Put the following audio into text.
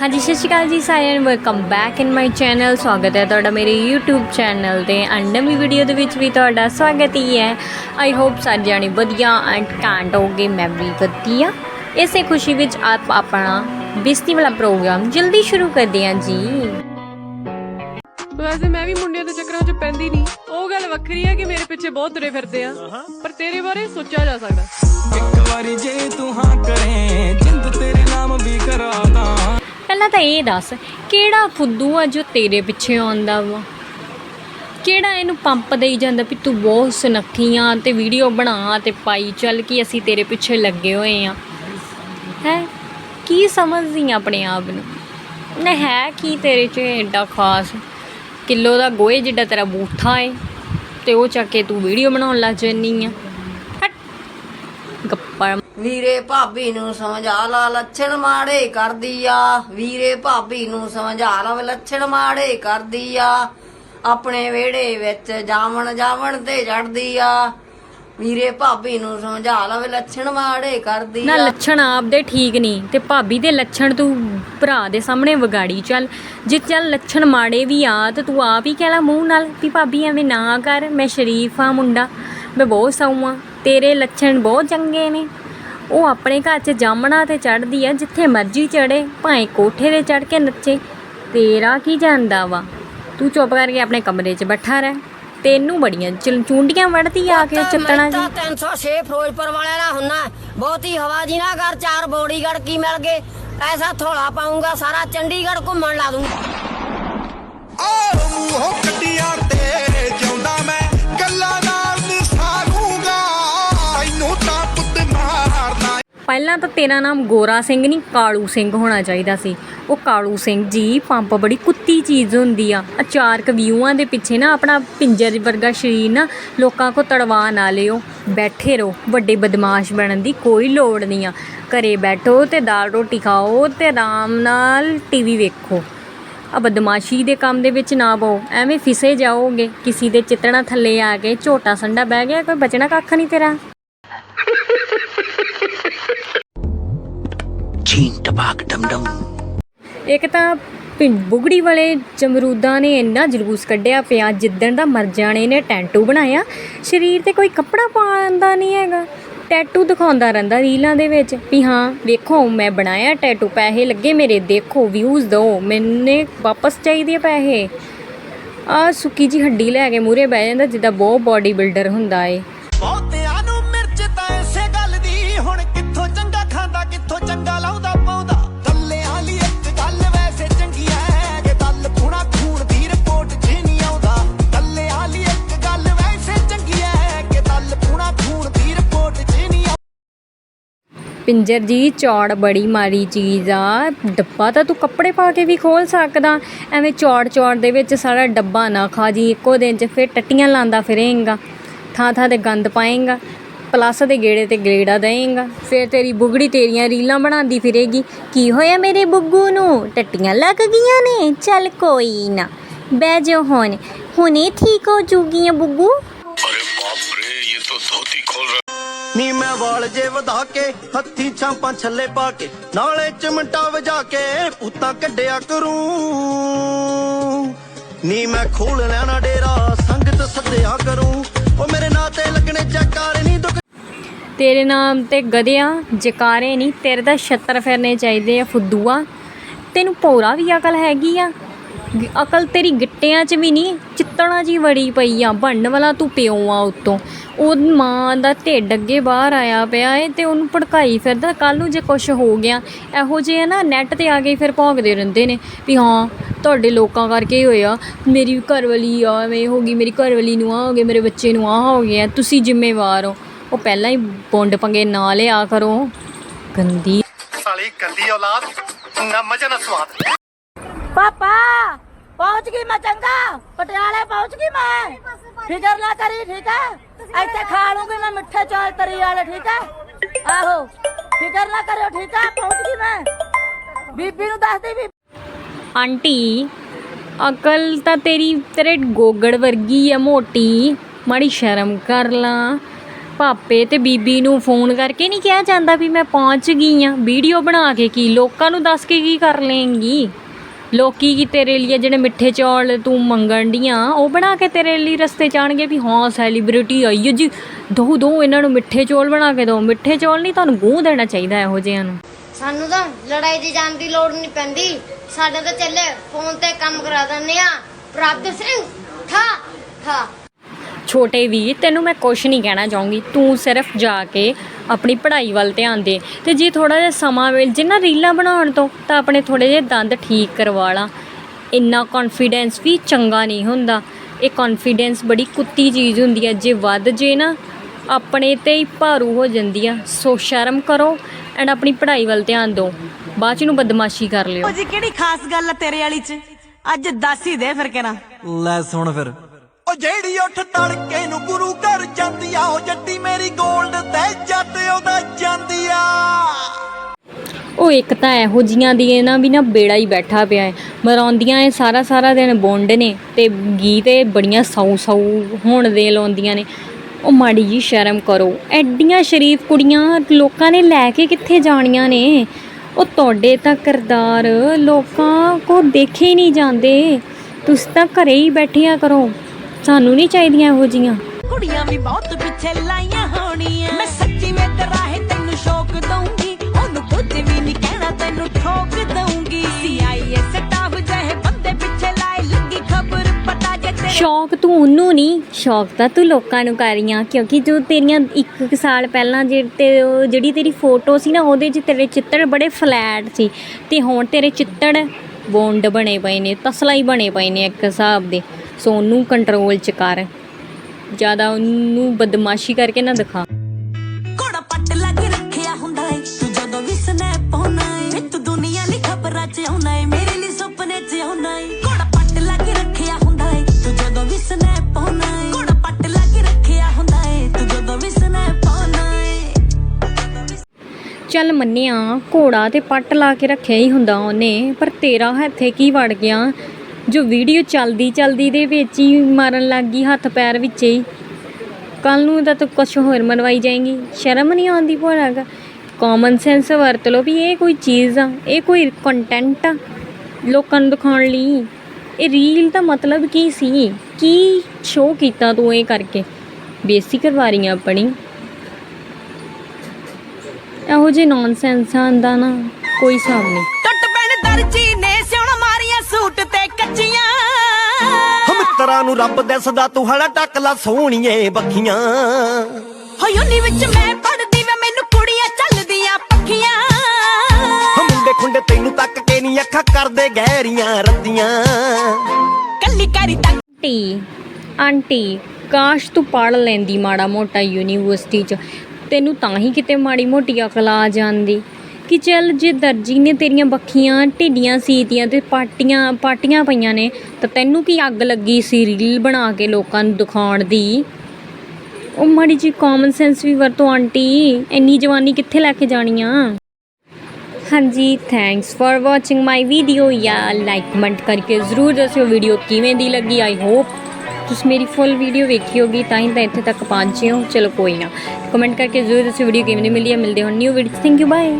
ਹਾਂਜੀ ਸਤਿ ਸ਼੍ਰੀ ਅਕਾਲ ਜੀ ਸਾਰਿਆਂ ਨੂੰ। Welcome back in my channel ਸਵਾਗਤ ਹੈ ਤੁਹਾਡਾ ਮੇਰੇ YouTube ਚੈਨਲ ਤੇ। ਐਂਡ ਨਵੀਂ ਵੀਡੀਓ ਦੇ ਵਿੱਚ ਵੀ ਤੁਹਾਡਾ ਸਵਾਗਤ ਹੀ ਹੈ। ਆਈ ਹੋਪ ਸਾਰੇ ਜਾਣੇ ਵਧੀਆ ਐਂਡ ਕਾਂਟ ਹੋਗੇ। ਮੈਂ ਵੀ ਵਧੀਆ। ਇਸੇ ਖੁਸ਼ੀ ਵਿੱਚ ਆਪ ਆਪਣਾ ਬਿਸਤੀ ਵਾਲਾ ਪ੍ਰੋਗਰਾਮ ਜਲਦੀ ਸ਼ੁਰੂ ਕਰਦੇ ਹਾਂ ਜੀ। ਵੈਸੇ ਮੈਂ ਵੀ ਮੁੰਡਿਆਂ ਦੇ ਚੱਕਰਾਂ 'ਚ ਪੈਂਦੀ ਨਹੀਂ। ਉਹ ਗੱਲ ਵੱਖਰੀ ਹੈ ਕਿ ਮੇਰੇ ਪਿੱਛੇ ਬਹੁਤ ਤੁਰੇ ਫਿਰਦੇ ਆ। ਪਰ ਤੇਰੇ ਬਾਰੇ ਸੋਚਿਆ ਜਾ ਸਕਦਾ। ਇੱਕ ਵਾਰੀ ਜੇ ਤੂੰ ਹਾਂ ਕਰੇ ਜਿੰਦ ਤੇਰੇ ਨਾਮ ਵੀ ਕਰਾਦਾ ਪਹਿਲਾਂ ਤਾਂ ਇਹ ਦੱਸ, ਕਿਹੜਾ ਫੁੱਦੂ ਆ ਜੋ ਤੇਰੇ ਪਿੱਛੇ ਆਉਂਦਾ ਵਾ? ਕਿਹੜਾ ਇਹਨੂੰ ਪੰਪ ਦੇਈ ਜਾਂਦਾ ਵੀ ਤੂੰ ਬਹੁਤ ਸੁਨੱਖੀ ਆ ਤੇ ਵੀਡੀਓ ਬਣਾ ਤੇ ਪਾਈ ਚੱਲ ਕਿ ਅਸੀਂ ਤੇਰੇ ਪਿੱਛੇ ਲੱਗੇ ਹੋਏ ਆ। ਹੈ? ਕੀ ਸਮਝਦੀ ਆਂ ਆਪਣੇ ਆਪ ਨੂੰ? ਨਾ ਹੈ ਕੀ ਤੇਰੇ 'ਚ ਐਡਾ ਖਾਸ ਕਿਲੋ ਦਾ ਗੋਹੇ ਜਿੱਡਾ ਤੇਰਾ ਬੂਠਾ ਏ, ਤੇ ਉਹ ਚੱਕ ਕੇ ਤੂੰ ਵੀਡੀਓ ਬਣਾਉਣ ਲੱਗ ਜੰਨੀ ਆ। ਗੱਪਾਂ। ਵੀਰੇ ਭਾਬੀ ਨੂੰ ਸਮਝਾ ਲਾ ਲੱਛਣ ਮਾੜੇ ਕਰਦੀ ਆ। ਵੀਰੇ ਭਾਬੀ ਨੂੰ ਸਮਝਾ ਲਾ ਲੱਛਣ ਮਾੜੇ ਕਰਦੀ ਆ। ਆਪਣੇ ਵਿਹੜੇ ਵਿੱਚ ਜਾਵਣ ਜਾਵਣ ਤੇ ਚੜਦੀ ਆ। ਵੀਰੇ ਭਾਬੀ ਨੂੰ ਸਮਝਾ ਲਾ ਲੱਛਣ ਮਾੜੇ ਕਰਦੀ ਨਾ ਆ। ਲੱਛਣ ਆਪਦੇ ਠੀਕ ਨਹੀਂ ਤੇ ਭਾਬੀ ਦੇ ਲੱਛਣ ਤੂੰ ਭਰਾ ਦੇ ਸਾਹਮਣੇ ਵਿਗਾੜੀ ਚੱਲ। ਜੇ ਚੱਲ ਲੱਛਣ ਮਾੜੇ ਵੀ ਆ ਤੇ ਤੂੰ ਆਪ ਹੀ ਕਹਿ ਲਾ ਮੂੰਹ ਨਾਲ ਵੀ ਭਾਬੀ ਐਵੇਂ ਨਾ ਕਰ ਮੈਂ ਸ਼ਰੀਫ ਆ ਮੁੰਡਾ ਮੈਂ ਬਹੁਤ ਸੌਂ ਆ ਤੇਰੇ ਲੱਛਣ ਬਹੁਤ ਚੰਗੇ ਨੇ। ਉਹ ਆਪਣੇ ਘਰ 'ਚ ਜਾਮਣਾ ਤੇ ਚੜਦੀ ਆ ਜਿੱਥੇ ਮਰਜ਼ੀ ਚੜੇ ਭਾਵੇਂ ਕੋਠੇ ਤੇ ਚੜ ਕੇ ਨੱਚੇ। ਤੇਰਾ ਕੀ ਜਾਂਦਾ ਵਾ? ਤੂੰ ਚੁੱਪ ਕਰਕੇ ਆਪਣੇ ਕਮਰੇ 'ਚ ਬੈਠਾ ਰਹਿ। ਤੈਨੂੰ ਬੜੀਆਂ ਚੁੰਡੀਆਂ ਵੜਦੀ ਆ ਕੇ ਚੱਤਣਾ ਜੀ। ਤਾਂ 306 ਫਿਰੋਜ਼ਪੁਰ ਵਾਲਿਆਂ ਦਾ ਹੁੰਨਾ ਬਹੁਤੀ ਹਵਾ ਜੀ ਨਾ ਕਰ ਚਾਰ ਬੋਡੀਗਾਰਡ ਕੀ ਮਿਲ ਗਏ? ਐਸਾ ਥੋੜਾ ਪਾਉਂਗਾ ਸਾਰਾ ਚੰਡੀਗੜ੍ਹ ਘੁੰਮਣ ਲਾ ਦੂੰ ਆਹ ਮੂੰਹੋਂ ਕੱਢੀਆਂ ਤੇਰੇ ਪਹਿਲਾਂ ਤਾਂ ਤੇਰਾ ਨਾਮ ਗੋਰਾ ਸਿੰਘ ਨਹੀਂ, ਕਾਲੂ ਸਿੰਘ ਹੋਣਾ ਚਾਹੀਦਾ ਸੀ। ਉਹ ਕਾਲੂ ਸਿੰਘ ਜੀ ਪੰਪ ਬੜੀ ਕੁੱਤੀ ਚੀਜ਼ ਹੁੰਦੀ ਆ। ਅਚਾਰਕ ਵਿਊਆਂ ਦੇ ਪਿੱਛੇ ਨਾ ਆਪਣਾ ਪਿੰਜਰ ਵਰਗਾ ਸ਼ਰੀਰ ਨਾ ਲੋਕਾਂ ਕੋ ਤੜਵਾ ਨਾ ਲਿਓ। ਬੈਠੇ ਰਹੋ, ਵੱਡੇ ਬਦਮਾਸ਼ ਬਣਨ ਦੀ ਕੋਈ ਲੋੜ ਨਹੀਂ ਆ। ਘਰੇ ਬੈਠੋ ਤੇ ਦਾਲ ਰੋਟੀ ਖਾਓ ਤੇ ਆਰਾਮ ਨਾਲ ਟੀਵੀ ਵੇਖੋ। ਆ ਬਦਮਾਸ਼ੀ ਦੇ ਕੰਮ ਦੇ ਵਿੱਚ ਨਾ ਪਾਓ। ਐਵੇਂ ਫਿਸੇ ਜਾਓਗੇ, ਕਿਸੇ ਦੇ ਚਿੱਤਣਾ ਥੱਲੇ ਆ ਕੇ ਝੋਟਾ ਸੰਡਾ ਬਹਿ ਗਿਆ, ਕੋਈ ਬਚਣਾ ਕੱਖ ਨਹੀਂ ਤੇਰਾ। ਚੀਨ ਟਪਾਕ ਡਮ ਇੱਕ ਤਾਂ ਪਿੰ- ਬੁਗੜੀ ਵਾਲੇ ਜਮਰੂਦਾਂ ਨੇ ਇੰਨਾ ਜਲੂਸ ਕੱਢਿਆ ਪਿਆ, ਜਿੱਦਣ ਦਾ ਮਰ ਜਾਣੇ ਨੇ, ਟੈਂਟੂ ਬਣਾਇਆ। ਸਰੀਰ ਤੇ ਕੋਈ ਕੱਪੜਾ ਪਾਉਂਦਾ ਨਹੀਂ ਹੈਗਾ। ਟੈਟੂ ਦਿਖਾਉਂਦਾ ਰਹਿੰਦਾ ਰੀਲਾਂ ਦੇ ਵਿੱਚ ਵੀ ਹਾਂ, ਵੇਖੋ, ਮੈਂ ਬਣਾਇਆ ਟੈਟੂ, ਪੈਸੇ ਲੱਗੇ ਮੇਰੇ, ਦੇਖੋ ਵਿਊਜ਼ ਦਿਓ ਮੈਨੇ ਵਾਪਸ ਚਾਹੀਦੇ ਆ ਪੈਸੇ। ਆ ਸੁੱਕੀ ਜੀ ਹੱਡੀ ਲੈ ਕੇ ਮੂਰੇ ਬਹਿ ਜਾਂਦਾ, ਜਿੱਦਾਂ ਬਹੁਤ ਬਾਡੀ ਬਿਲਡਰ ਹੁੰਦਾ ਏ। ਪਿੰਜਰ ਜੀ, ਚੌੜ ਬੜੀ ਮਾੜੀ ਚੀਜ਼ ਆ। ਡੱਬਾ ਤਾਂ ਤੂੰ ਕੱਪੜੇ ਪਾ ਕੇ ਵੀ ਖੋਲ ਸਕਦਾ। ਐਵੇਂ ਚੌੜ ਚੌੜ ਦੇ ਵਿੱਚ ਸਾਰਾ ਡੱਬਾ ਨਾ ਖਾ ਜੀ, ਇੱਕੋ ਦਿਨ 'ਚ ਫਿਰ ਟੱਟੀਆਂ ਲਾਂਦਾ ਫਿਰੇਂਗਾ। ਥਾਂ ਥਾਂ ਤੇ ਗੰਦ ਪਾਏਂਗਾ। ਪਲੱਸ ਦੇ ਗੇੜੇ ਤੇ ਗੇੜਾ ਦੇਏਂਗਾ। ਫਿਰ ਤੇਰੀ ਬੁਗੜੀ ਤੇਰੀਆਂ ਰੀਲਾਂ ਬਣਾਉਂਦੀ ਫਿਰੇਗੀ। ਕੀ ਹੋਇਆ ਮੇਰੇ ਬੁੱਗੂ ਨੂੰ? ਟੱਟੀਆਂ ਲੱਗ ਗਈਆਂ ਨੇ। ਚੱਲ ਕੋਈ ਨਾ। ਬਹਿ ਜਾ ਹੁਣ। ਹੁਣੇ ਠੀਕ ਹੋ ਜੂਗੀਆਂ ਬੁੱਗੂ। ਨੀ ਮੈਂ ਵਾਲ ਜੇ ਵਧਾ ਕੇ, ਹੱਥੀ ਛਾਂਪਾਂ ਛੱਲੇ ਪਾ ਕੇ, ਨਾਲੇ ਚਮਟਾ ਵਜਾ ਕੇ ਪੁੱਤਾਂ ਕੱਢਿਆ ਕਰੂੰ। ਨੀ ਮੈਂ ਖੋਲ ਲੈਣਾ ਡੇਰਾ, ਸੰਗਤ ਸੱਦਿਆ ਕਰੂੰ। ਉਹ ਮੇਰੇ ਨਾਂ ਤੇ ਲੱਗਣੇ ਜੈਕਾਰ ਨਹੀਂ ਦੁੱਖ। ਤੇਰੇ ਨਾਮ ਤੇ ਗਧਿਆਂ, ਜਕਾਰੇ ਨਹੀਂ ਤੇਰੇ ਦਾ ਛੱਤਰ ਫਿਰਨੇ ਚਾਹੀਦੇ ਆ ਫੁੱਦੂਆ। ਤੈਨੂੰ ਭੋਰਾ ਵੀ ਅਕਲ ਹੈਗੀ ਆ। ਅਕਲ ਤੇਰੀ ਗਿੱਟਿਆਂ 'ਚ ਵੀ ਨਹੀਂ ਚਿੱਤਣਾ ਜੀ ਵੜੀ ਪਈ ਆ ਬਣਨ ਵਾਲਾ ਤੂੰ ਪਿਓ ਆ ਉੱਤੋਂ। ਉਹ ਮਾਂ ਦਾ ਢਿੱਡ ਅੱਗੇ ਬਾਹਰ ਆਇਆ ਪਿਆ ਏ ਤੇ ਉਹਨੂੰ ਭੜਕਾਈ ਫਿਰਦਾ ਕੱਲ ਨੂੰ ਜੇ ਕੁਝ ਹੋ ਗਿਆ, ਇਹੋ ਜਿਹੇ ਨਾ ਨੈਟ ਤੇ ਆ ਕੇ ਫਿਰ ਭੌਂਕਦੇ ਰਹਿੰਦੇ ਨੇ ਵੀ ਹਾਂ, ਤੁਹਾਡੇ ਲੋਕਾਂ ਕਰਕੇ ਹੀ ਹੋਇਆ। ਮੇਰੀ ਘਰਵਾਲੀ ਆ, ਐਵੇਂ ਹੋ ਗਈ, ਮੇਰੀ ਘਰਵਾਲੀ ਨੂੰ ਆ ਹੋ ਗਿਆ, ਮੇਰੇ ਬੱਚੇ ਨੂੰ ਆ ਹੋ ਗਿਆ, ਤੁਸੀਂ ਜ਼ਿੰਮੇਵਾਰ ਹੋ। ਉਹ ਪਹਿਲਾਂ ਹੀ ਬੁੰਡ ਪੰਗੇ ਨਾ ਲਿਆ ਕਰੋ। ਗੰਦੀ ਸਾਲੀ ਗੰਦੀ ਔਲਾਦ, ਨਾ ਮਜ਼ਾ, ਨਾ ਸਵਾਦ। ਪਾਪਾ ਪਹੁੰਚ ਗਈ ਮੈਂ ਚੰਗਾ ਪਟਿਆਲੇ ਪਹੁੰਚ ਗਈ ਮੈਂ। ਫਿਕਰ ਨਾ ਕਰੀ ਠੀਕ ਹੈ ਇੱਥੇ ਖਾ ਲੂੰਗੀ ਮੈਂ ਮਿੱਠੇ ਚੌਲ ਤਰੀ ਵਾਲੇ ਠੀਕ ਹੈ ਆਹੋ ਫਿਕਰ ਨਾ ਕਰਿਓ ਠੀਕ ਹੈ ਪਹੁੰਚ ਗਈ ਮੈਂ। ਬੀਬੀ ਨੂੰ ਦੱਸਦੀ ਵੀ ਆਂਟੀ ਅਕਲ ਤਾਂ ਤੇਰੀ ਤੇਰੇ ਗੋਗੜ ਵਰਗੀ ਆ ਮੋਟੀ। ਮਾੜੀ ਸ਼ਰਮ ਕਰ ਲਾ। ਪਾਪੇ ਤੇ ਬੀਬੀ ਨੂੰ ਫੋਨ ਕਰਕੇ ਨਹੀਂ ਕਿਹਾ ਜਾਂਦਾ ਵੀ ਮੈਂ ਪਹੁੰਚ ਗਈ ਆ? ਵੀਡੀਓ ਬਣਾ ਕੇ ਕੀ? ਲੋਕਾਂ ਨੂੰ ਦੱਸ ਕੇ ਕੀ ਕਰ ਲੇਂਗੀ ਲੋਕੀ ਕੀ ਤੇਰੇ ਲਈ ਜਿਹੜੇ ਮਿੱਠੇ ਚੌਲ ਤੂੰ ਮੰਗਣ ਡੀਆਂ ਉਹ ਬਣਾ ਕੇ ਤੇਰੇ ਲਈ ਰਸਤੇ ਚਾਣਗੇ ਵੀ ਹਾਂ ਸੈਲੀਬ੍ਰਿਟੀ ਆਈ ਹੈ ਜੀ। ਦੋ ਦੋ ਇਹਨਾਂ ਨੂੰ ਮਿੱਠੇ ਚੌਲ ਬਣਾ ਕੇ ਦਿਓ ਮਿੱਠੇ ਚੌਲ ਨਹੀਂ ਤੁਹਾਨੂੰ ਗੂੰ ਦੇਣਾ ਚਾਹੀਦਾ ਇਹੋ ਜਿਹਿਆਂ ਨੂੰ। ਸਾਨੂੰ ਤਾਂ ਲੜਾਈ ਦੀ ਜਾਣ ਦੀ ਲੋੜ ਨਹੀਂ ਪੈਂਦੀ। ਸਾਡੇ ਤਾਂ ਚੱਲੇ ਫੋਨ ਤੇ ਕੰਮ ਕਰਾ ਦਿੰਦੇ ਆ ਪ੍ਰਭਤ ਸਿੰਘ ਠਾ ਠਾ। ਛੋਟੇ ਵੀ ਤੈਨੂੰ ਮੈਂ ਕੁਛ ਨਹੀਂ ਕਹਿਣਾ ਚਾਹੂੰਗੀ। ਤੂੰ ਸਿਰਫ ਜਾ ਕੇ ਆਪਣੀ ਪੜ੍ਹਾਈ ਵੱਲ ਧਿਆਨ ਦੇ ਤੇ ਜੇ ਥੋੜਾ ਜਿਹਾ ਸਮਾਂ ਮਿਲ ਜੇ ਨਾ ਰੀਲਾਂ ਬਣਾਉਣ ਤੋਂ ਤਾਂ ਆਪਣੇ ਥੋੜੇ ਜਿਹੇ ਦੰਦ ਠੀਕ ਕਰਵਾ ਲਾ। ਇੰਨਾ ਕੌਨਫੀਡੈਂਸ ਵੀ ਚੰਗਾ ਨਹੀਂ ਹੁੰਦਾ। ਇਹ ਕੌਨਫੀਡੈਂਸ ਬੜੀ ਕੁੱਤੀ ਚੀਜ਼ ਹੁੰਦੀ ਹੈ ਜੇ ਵੱਧ ਜੇ ਨਾ ਆਪਣੇ ਤੇ ਹੀ ਭਾਰੂ ਹੋ ਜਾਂਦੀ ਆ। ਸੋ ਸ਼ਰਮ ਕਰੋ ਐਂਡ ਆਪਣੀ ਪੜ੍ਹਾਈ ਵੱਲ ਧਿਆਨ ਦਿਓ। ਬਾਅਦ ਚ ਨੂੰ ਬਦਮਾਸ਼ੀ ਕਰ ਲਿਓ। ਜੀ ਕਿਹੜੀ ਖਾਸ ਗੱਲ ਆ ਤੇਰੇ ਵਾਲੀ ਚ? ਅੱਜ ਦੱਸ ਹੀ ਦੇ ਫਿਰ ਕਿਹਨਾਂ ਲੈ ਸੁਣ ਫਿਰ। ਉਹ ਜਿਹੜੀ ਉੱਠ ਤੜਕੇ ਨੂੰ ਗੁਰੂ ਘਰ ਜਾਂਦੀ ਆ, ਉਹ ਜੱਟੀ ਮੇਰੀ 골ਡ ਤੇ ਜੱਟ ਉਹਦਾ ਜਾਂਦੀ ਆ। ਉਹ ਇੱਕ ਤਾਂ ਇਹੋ ਜੀਆਂ ਦੀ ਇਹ ਵੀ ਨਾ ਬੇੜਾ ਹੀ ਬੈਠਾ ਪਿਆ ਹੈ। ਮਰਾਉਂਦੀਆਂ ਇਹ ਸਾਰਾ ਸਾਰਾ ਦਿਨ ਬੁੰਡ ਨੇ ਤੇ ਗੀਤ ਇਹ ਬੜੀਆਂ ਸੌ ਸੌ ਹੋਣ ਦੇ ਲਾਉਂਦੀਆਂ ਨੇ। ਉਹ ਮਾੜੀ ਜੀ ਸ਼ਰਮ ਕਰੋ, ਐਡੀਆਂ ਸ਼ਰੀਫ ਕੁੜੀਆਂ ਲੋਕਾਂ ਨੇ ਲੈ ਕੇ ਕਿੱਥੇ ਜਾਣੀਆਂ ਨੇ? ਉਹ ਤੁਹਾਡੇ ਤਾਂ ਕਿਰਦਾਰ ਲੋਕਾਂ ਕੋ ਦੇਖੇ ਹੀ ਨਹੀਂ ਜਾਂਦੇ। ਤੁਸੀਂ ਤਾਂ ਘਰੇ ਹੀ ਬੈਠਿਆ ਕਰੋ। ਸਾਨੂੰ ਨਹੀਂ ਚਾਹੀਦੀਆਂ ਇਹੋ ਜੀਆਂ ਕੁੜੀਆਂ ਵੀ ਬਹੁਤ ਪਿੱਛੇ ਲਾਈਆਂ ਹੋਣੀਆਂ। ਮੈਂ ਸੱਚੀ ਵਿੱਚ ਰਾਹੇ ਤੈਨੂੰ ਸ਼ੌਕ ਦਊਂਗੀ। ਉਹਨੂੰ ਕੁਝ ਵੀ ਨਹੀਂ ਕਹਿਣਾ ਤੈਨੂੰ ਠੋਕ ਦਊਂਗੀ। ਸੀਆਈਏ ਸਟਾਫ ਜਿਹੇ ਬੰਦੇ ਪਿੱਛੇ ਲਾਏ ਲੱਗੀ ਖਬਰ ਪਤਾ ਜੇ ਤੇਰੇ ਸ਼ੌਕ ਤੂੰ ਉਹਨੂੰ ਨਹੀਂ ਸ਼ੌਕ ਤਾਂ ਤੂੰ ਲੋਕਾਂ ਨੂੰ ਕਰ ਰਹੀ ਆ ਕਿਉਂਕਿ ਜੋ ਤੇਰੀਆਂ ਇੱਕ ਸਾਲ ਪਹਿਲਾਂ ਜਿਹੜੇ ਜਿਹੜੀ ਤੇਰੀ ਫੋਟੋ ਸੀ ਨਾ ਉਹਦੇ 'ਚ ਤੇਰੇ ਚਿੱਤੜ ਬੜੇ ਫਲੈਟ ਸੀ। ਤੇ ਹੁਣ ਤੇਰੇ ਚਿੱਤੜ ਬੌਂਡ ਬਣੇ ਪਏ ਨੇ ਤਸਲਾ ਹੀ ਬਣੇ ਪਏ ਨੇ ਇੱਕ ਹਿਸਾਬ ਦੇ। ਸੋ ਉਹਨੂੰ ਕੰਟਰੋਲ 'ਚ ਕਰ। ਜ਼ਿਆਦਾ ਉਹਨੂੰ ਬਦਮਾਸ਼ੀ ਕਰਕੇ ਨਾ ਦਿਖਾ। ਘੋੜਾ ਪੱਟ ਲਾ ਕੇ ਰੱਖਿਆ ਹੁੰਦਾ ਏ। ਤੂੰ ਜਦੋਂ ਵੀ ਸਨੈਪ ਪਾਉਣਾ ਏ ਤੂੰ ਦੁਨੀਆ ਲਈ ਖਬਰਾਂ ਚ ਆਉਣਾ ਏ ਮੇਰੇ ਲਈ ਸੁਪਨੇ ਚ ਆਉਣਾ ਏ। ਘੋੜਾ ਪੱਟ ਲਾ ਕੇ ਰੱਖਿਆ ਹੁੰਦਾ ਏ। ਤੂੰ ਜਦੋਂ ਵੀ ਸਨੈਪ ਪਾਉਣਾ ਏ ਘੋੜਾ ਪੱਟ ਲਾ ਕੇ ਰੱਖਿਆ ਹੁੰਦਾ ਏ। ਤੂੰ ਜਦੋਂ ਵੀ ਸਨੈਪ ਪਾਉਣਾ ਏ। ਚੱਲ ਮੰਨਿਆ ਘੋੜਾ ਤੇ ਪੱਟ ਲਾ ਕੇ ਰੱਖਿਆ ਹੀ ਹੁੰਦਾ ਉਹਨੇ ਪਰ ਤੇਰਾ ਹੱਥੇ ਕੀ ਵੜ ਗਿਆ? ਜੋ ਵੀਡੀਓ ਚੱਲਦੀ ਚੱਲਦੀ ਦੇ ਵਿੱਚ ਹੀ ਮਾਰਨ ਲੱਗ ਗਈ, ਹੱਥ ਪੈਰ ਵਿੱਚ ਹੀ। ਕੱਲ ਨੂੰ ਤਾਂ ਤੂੰ ਕੁਛ ਹੋਰ ਮਨਵਾਈ ਜਾਏਗੀ। ਸ਼ਰਮ ਨਹੀਂ ਆਉਂਦੀ ਭੋਲਾਗਾ ਕਾਮਨ ਸੈਂਸ ਵਰਤ ਲਓ ਵੀ ਇਹ ਕੋਈ ਚੀਜ਼ ਆ, ਇਹ ਕੋਈ ਕੰਟੈਂਟ ਆ ਲੋਕਾਂ ਨੂੰ ਦਿਖਾਉਣ ਲਈ। ਇਹ ਰੀਲ ਦਾ ਮਤਲਬ ਕੀ ਸੀ? ਕੀ ਸ਼ੋਅ ਕੀਤਾ ਤੂੰ ਇਹ ਕਰਕੇ? ਬੇਸੀ ਕਰਵਾ ਰਹੀ ਆਂ ਆਪਣੀ। ਇਹੋ ਜਿਹੇ ਨੌਨਸੈਂਸਾਂ ਦਾ ਨਾ ਕੋਈ ਹਿਸਾਬ ਨਹੀਂ। ਟੁੱਟ ਪੈਣ ਦਰਜੀ ਕੱਚੀਆਂ ਮਿੱਤਰਾਂ ਨੂੰ ਰੱਬ ਦਿਸਦਾ ਤੂੰ ਹਲਾ ਟੱਕ ਲਾ ਸੋਹਣੀਏ ਬੱਖੀਆਂ। ਹੋਈ ਉਨੀ ਵਿੱਚ ਮੈਂ ਪੜਦੀ ਵੇ ਮੈਨੂੰ ਕੁੜੀਆਂ ਚੱਲਦੀਆਂ ਪੱਖੀਆਂ। ਹੋ ਮੁੰਡੇ ਖੁੰਡੇ ਤੈਨੂੰ ਤੱਕ ਕੇ ਨਹੀਂ ਅੱਖਾਂ ਕਰਦੇ ਗਹਿਰੀਆਂ ਰੱਤੀਆਂ ਕੱਲੀ ਕਰੀ ਤੱਕ ਆਂਟੀ ਆਂਟੀ ਕਾਸ਼ ਤੂੰ ਪੜ ਲੈਂਦੀ ਮਾੜਾ ਮੋਟਾ ਯੂਨੀਵਰਸਿਟੀ ਚ। ਤੈਨੂੰ ਤਾਂ ਹੀ ਕਿਤੇ ਮਾੜੀ ਮੋਟੀ ਅਕਲ ਆ ਜਾਂਦੀ। ਕਿ ਚੱਲ ਜੇ ਦਰਜੀ ਨੇ ਤੇਰੀਆਂ ਬੱਖੀਆਂ, ਢਿੱਡੀਆਂ ਸੀਤੀਆਂ ਤੇ ਪਾਟੀਆਂ ਪਾਟੀਆਂ ਪਈਆਂ ਨੇ, ਤਾਂ ਤੈਨੂੰ ਕੀ ਅੱਗ ਲੱਗੀ ਸੀ ਰੀਲ ਬਣਾ ਕੇ ਲੋਕਾਂ ਨੂੰ ਦਿਖਾਉਣ ਦੀ? ਉਹ ਮਾੜੀ ਜੀ ਕਾਮਨ ਸੈਂਸ ਵੀ ਵਰਤੋ ਆਂਟੀ, ਇੰਨੀ ਜਵਾਨੀ ਕਿੱਥੇ ਲੈ ਕੇ ਜਾਣੀ ਆ? ਹਾਂਜੀ thanks for watching my video ਜਾਂ ਲਾਈਕ ਕਮੈਂਟ ਕਰਕੇ ਜ਼ਰੂਰ ਦੱਸਿਓ ਵੀਡੀਓ ਕਿਵੇਂ ਦੀ ਲੱਗੀ ਆਈ ਹੋਪ ਤੁਸੀਂ ਮੇਰੀ ਫੁੱਲ ਵੀਡੀਓ ਵੇਖੀ ਹੋਗੀ, ਤਾਂ ਹੀ ਤਾਂ ਇੱਥੇ ਤੱਕ ਪਹੁੰਚੇ ਹੋ, ਚਲੋ ਕੋਈ ਨਾ। ਕਮੈਂਟ ਕਰਕੇ ਜ਼ਰੂਰ ਦੱਸਿਓ ਵੀਡੀਓ ਕਿਵੇਂ ਦੀ ਮਿਲੀ ਹੈ ਮਿਲਦੇ ਹਾਂ new video thank you bye